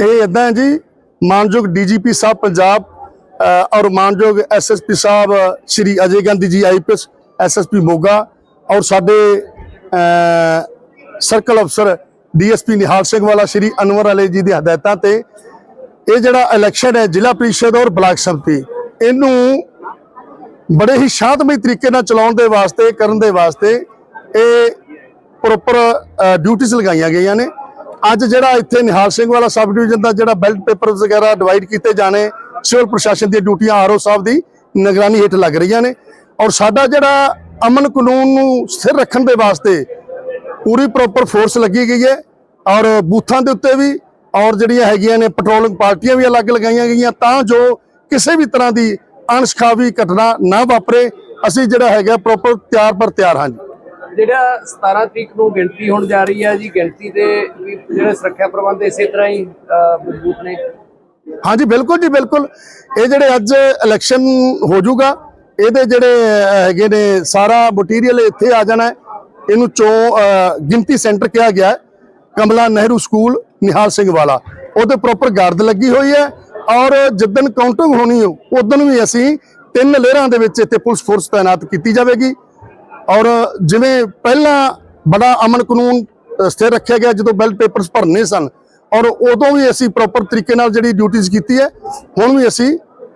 ਇਹ ਇਦਾਂ ਹੈ ਜੀ, ਮਾਨਯੋਗ ਡੀਜੀਪੀ ਸਾਹਿਬ ਪੰਜਾਬ ਔਰ ਮਾਨਯੋਗ ਐਸਐਸਪੀ ਸਾਹਿਬ, ਸ਼੍ਰੀ ਅਜੇ ਗਾਂਧੀ ਜੀ ਆਈਪੀਐਸ ਐਸਐਸਪੀ ਮੋਗਾ, ਔਰ ਸਾਡੇ ਸਰਕਲ ਅਫਸਰ ਡੀਐਸਪੀ ਨਿਹਾਲ ਸਿੰਘ ਵਾਲਾ, ਸ਼੍ਰੀ ਅਨਵਰ ਅਲੀ ਜੀ ਦੀ ਹਦਾਇਤਾਂ ਤੇ ਇਹ ਜਿਹੜਾ ਇਲੈਕਸ਼ਨ ਹੈ ਜ਼ਿਲ੍ਹਾ ਪ੍ਰੀਸ਼ਦ ਔਰ ਬਲਾਕ ਸੰਮਤੀ ਇਹਨੂੰ ਬੜੇ ਹੀ ਸ਼ਾਂਤਮਈ ਤਰੀਕੇ ਨਾਲ ਚਲਾਉਣ ਦੇ ਵਾਸਤੇ, ਕਰਨ ਦੇ ਵਾਸਤੇ ਇਹ ਪ੍ਰੋਪਰ ਡਿਊਟੀਆਂ ਲਗਾਈਆਂ ਗਈਆਂ ਨੇ। ਅੱਜ ਜਿਹੜਾ ਇੱਥੇ ਨਿਹਾਲ ਸਿੰਘ ਵਾਲਾ ਸਬ ਡਿਵੀਜ਼ਨ ਦਾ ਜਿਹੜਾ ਬੈਲਟ ਪੇਪਰ ਵਗੈਰਾ ਡਿਵਾਈਡ ਕੀਤੇ ਜਾਣੇ, ਸਿਵਲ ਪ੍ਰਸ਼ਾਸਨ ਦੀਆਂ ਡਿਊਟੀਆਂ ਆਰਓ ਸਾਹਿਬ ਦੀ ਨਿਗਰਾਨੀ ਹੇਠ ਲੱਗ ਰਹੀਆਂ ਨੇ। ਔਰ ਸਾਡਾ ਜਿਹੜਾ ਅਮਨ ਕਾਨੂੰਨ ਨੂੰ ਸਥਿਰ ਰੱਖਣ ਦੇ ਵਾਸਤੇ ਪੂਰੀ ਪ੍ਰੋਪਰ ਫੋਰਸ ਲੱਗੀ ਗਈ ਹੈ ਔਰ ਬੂਥਾਂ ਦੇ ਉੱਤੇ ਵੀ ਔਰ ਜਿਹੜੀਆਂ ਹੈਗੀਆਂ ਨੇ ਪੈਟਰੋਲਿੰਗ ਪਾਰਟੀਆਂ ਵੀ ਅਲੱਗ ਲਗਾਈਆਂ ਗਈਆਂ ਤਾਂ ਜੋ ਕਿਸੇ ਵੀ ਤਰ੍ਹਾਂ ਦੀ ਅਣਸਖਾਵੀ ਘਟਨਾ ਨਾ ਵਾਪਰੇ। ਅਸੀਂ ਜਿਹੜਾ ਹੈਗਾ ਪ੍ਰੋਪਰ ਤਿਆਰ ਪਰ ਤਿਆਰ ਹਾਂ ਜਿਹੜਾ 17 ਤਰੀਕ ਨੂੰ ਗਿਣਤੀ ਹੋਣ ਜਾ ਰਹੀ ਹੈ ਜੀ, ਗਿਣਤੀ ਦੇ ਜਿਹੜੇ ਸੁਰੱਖਿਆ ਪ੍ਰਬੰਧ ਇਸੇ ਤਰ੍ਹਾਂ ਹੀ ਮਜ਼ਬੂਤ ਨੇ। ਹਾਂਜੀ, ਬਿਲਕੁਲ ਜੀ, ਬਿਲਕੁਲ। ਇਹ ਜਿਹੜੇ ਅੱਜ ਇਲੈਕਸ਼ਨ ਹੋ ਜਾਊਗਾ, ਇਹਦੇ ਜਿਹੜੇ ਹੈਗੇ ਨੇ, ਸਾਰਾ ਮਟੀਰੀਅਲ ਇੱਥੇ ਆ ਜਾਣਾ ਇਹਨੂੰ ਚੋਂ ਗਿਣਤੀ ਸੈਂਟਰ ਕਿਹਾ ਗਿਆ ਕਮਲਾ ਨਹਿਰੂ ਸਕੂਲ, ਨਿਹਾਲ ਸਿੰਘ ਵਾਲਾ। ਉਹਦੇ ਪ੍ਰੋਪਰ ਗਾਰਡ ਲੱਗੀ ਹੋਈ ਹੈ, ਔਰ ਜਿੱਦਣ ਕਾਊਂਟਿੰਗ ਹੋਣੀ ਹੋ, ਉਦੋਂ ਵੀ ਅਸੀਂ ਤਿੰਨ ਲੇਅਰਾਂ ਦੇ ਵਿੱਚ ਇੱਥੇ ਪੁਲਿਸ ਫੋਰਸ ਤਾਇਨਾਤ ਕੀਤੀ ਜਾਵੇਗੀ। ਔਰ ਜਿਵੇਂ ਪਹਿਲਾਂ ਬੜਾ ਅਮਨ ਕਾਨੂੰਨ ਸਥਿਰ ਰੱਖਿਆ ਗਿਆ ਜਦੋਂ ਬੈਲਟ ਪੇਪਰਸ ਭਰਨੇ ਸਨ, ਔਰ ਉਦੋਂ ਵੀ ਅਸੀਂ ਪ੍ਰੋਪਰ ਤਰੀਕੇ ਨਾਲ ਜਿਹੜੀ ਡਿਊਟੀਆਂ ਕੀਤੀ ਹੈ, ਹੁਣ ਵੀ ਅਸੀਂ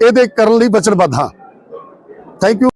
ਇਹਦੇ ਕਰਨ ਲਈ ਵਚਨਬੱਧ ਹਾਂ। Thank you